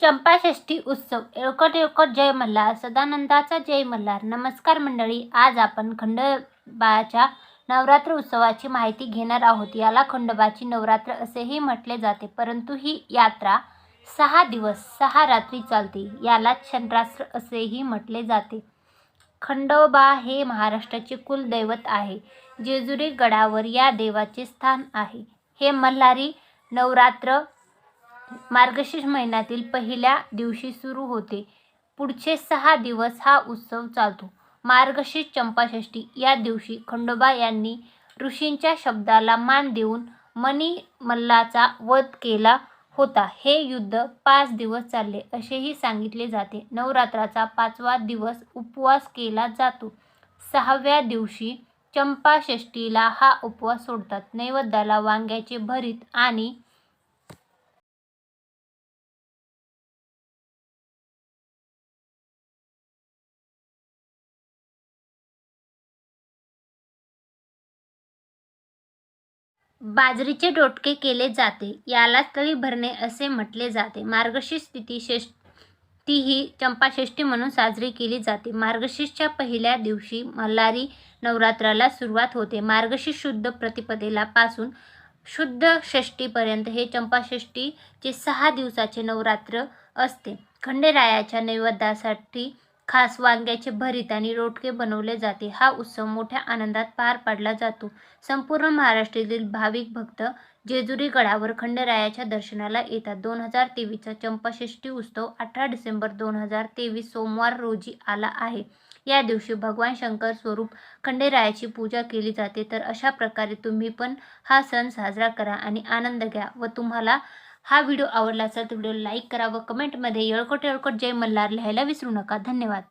चंपाषष्ठी उत्सव. एळकट एळकट जय मल्हार. सदानंदाचा जय मल्हार. नमस्कार मंडळी आज आपण खंडोबाच्या नवरात्र उत्सवाची माहिती घेणार आहोत. याला खंडोबाची नवरात्र असेही म्हटले जाते. परंतु ही यात्रा सहा दिवस सहा रात्री चालते. याला क्षणरात्र असेही म्हटले जाते. खंडोबा हे महाराष्ट्राचे कुलदैवत आहे. जेजुरी गडावर या देवाचे स्थान आहे. हे मल्हारी नवरात्र मार्गशीर्ष महिन्यातील पहिल्या दिवशी सुरू होते. पुढचे सहा दिवस हा उत्सव चालतो. मार्गशीर्ष चंपाषष्ठी या दिवशी खंडोबा यांनी ऋषींच्या शब्दाला मान देऊन मनी मल्लाचा वध केला होता. हे युद्ध पाच दिवस चालले असेही सांगितले जाते. नवरात्राचा पाचवा दिवस उपवास केला जातो. सहाव्या दिवशी चंपाषष्ठीला हा उपवास सोडतात. नैवेद्याला वांग्याचे भरीत आणि बाजरीचे डोटके केले जाते यालाच तळी भरणे असे म्हटले जाते. मार्गशीर्ष स्थिती ती ही चंपाषष्ठी म्हणून साजरी केली जाते. मार्गशीर्षच्या पहिल्या दिवशी मल्हारी नवरात्राला सुरुवात होते. मार्गशीर्ष शुद्ध प्रतिपदेला पासून शुद्ध षष्टीपर्यंत हे चंपाषष्ठीचे सहा दिवसाचे नवरात्र असते. खंडेरायाच्या नैवेद्यासाठी खास वांग्याचे भरीत आणि रोटके बनवले जाते. हा उत्सव मोठ्या आनंदात पार पाडला जातो. संपूर्ण महाराष्ट्रातील भाविक भक्त जेजुरी गडावर खंडेरायाच्या दर्शनाला येतात. दोन हजार तेवीसचा चंपाषष्ठी उत्सव अठरा डिसेंबर दोन हजार तेवीस सोमवार रोजी आला आहे. या दिवशी भगवान शंकर स्वरूप खंडेरायाची पूजा केली जाते. तर अशा प्रकारे तुम्ही पण हा सण साजरा करा आणि आनंद घ्या व तुम्हाला हा व्हिडिओ आवडला असेल तर व्हिडिओ लाईक करा व कमेंटमध्ये येळकोट येळकोट जय मल्हार लिहायला विसरू नका. धन्यवाद.